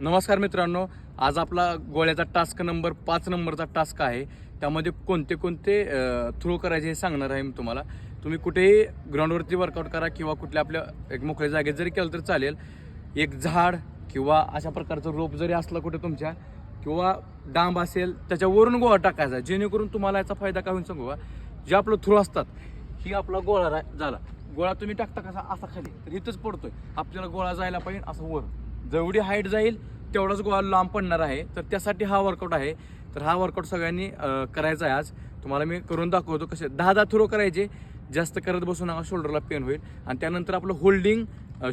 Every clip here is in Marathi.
नमस्कार मित्रांनो आज आपला गोळ्याचा टास्क नंबर पाच नंबरचा टास्क आहे. त्यामध्ये कोणते कोणते थ्रो करायचे हे सांगणार आहे मी तुम्हाला. तुम्ही कुठेही ग्राउंडवरती वर्कआउट करा किंवा कुठल्या आपल्या एक मोकळ्या जागेत जरी केलं तर चालेल. एक झाड किंवा अशा प्रकारचं रोप जरी असलं कुठे तुमच्या किंवा डांब असेल त्याच्यावरून गोळा टाकायचा. जेणेकरून तुम्हाला याचा फायदा काय होईल सांगू जे आपलं थ्रो असतात ही आपला गोळा रा- झाला. गोळा तुम्ही टाकता कसा? असा खाली. तर इथंच पडतोय. आपल्याला गोळा जायला पाहिजे असं वर जेवढी हाईट जाईल तेवढाच गोळा लांब पडणार आहे. तर त्यासाठी हा वर्कआउट आहे. तर हा वर्कआउट सगळ्यांनी करायचा आहे आज. तुम्हाला मी करून दाखवतो कसे दहा दहा थ्रो करायचे. जास्त करत बसून नका शोल्डरला पेन होईल. आणि त्यानंतर आपलं होल्डिंग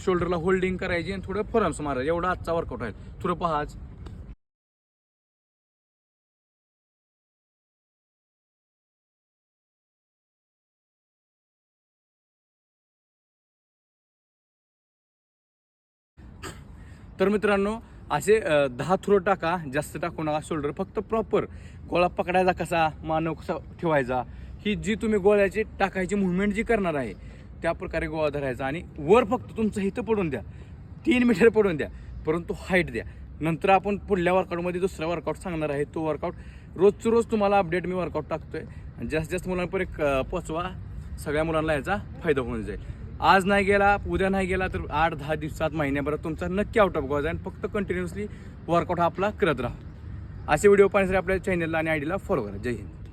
शोल्डरला होल्डिंग करायची आणि थोडं फोरम्स मारायचं. एवढा आजचा वर्कआउट आहे. थोडं पहा आज. तर मित्रांनो असे दहा थ्रो टाका जास्त टाकू नका शोल्डर फक्त प्रॉपर गोळा पकडायचा कसा मानव कसा ठेवायचा ही जी तुम्ही गोळ्याची टाकायची मुवमेंट जी करणार आहे त्या प्रकारे गोळा धरायचा आणि वर फक्त तुमचं हिथं पडून द्या. तीन मीटर पडून द्या परंतु हाईट द्या. नंतर आपण पुढल्या वर्कआउटमध्ये दुसरा वर्कआउट सांगणार आहे तो वर्कआउट रोजचं रोज तुम्हाला अपडेट मी वर्कआउट टाकतो आहे जास्तीत जास्त मुलांपर्यंत पोचवा सगळ्या मुलांना याचा फायदा होऊन जाईल. आज नाही गेला उद्या नाही गेला तर आठ दहा दिवसात महिन्याभरात तुमचा नक्की आउट ऑफ गोवा जाईल फक्त कंटिन्युअसली वर्कआउट आपला करत राहा. असे व्हिडिओ पाहण्यासाठी आपल्या चॅनलला आणि आयडीला फॉलो करा. जय हिंद.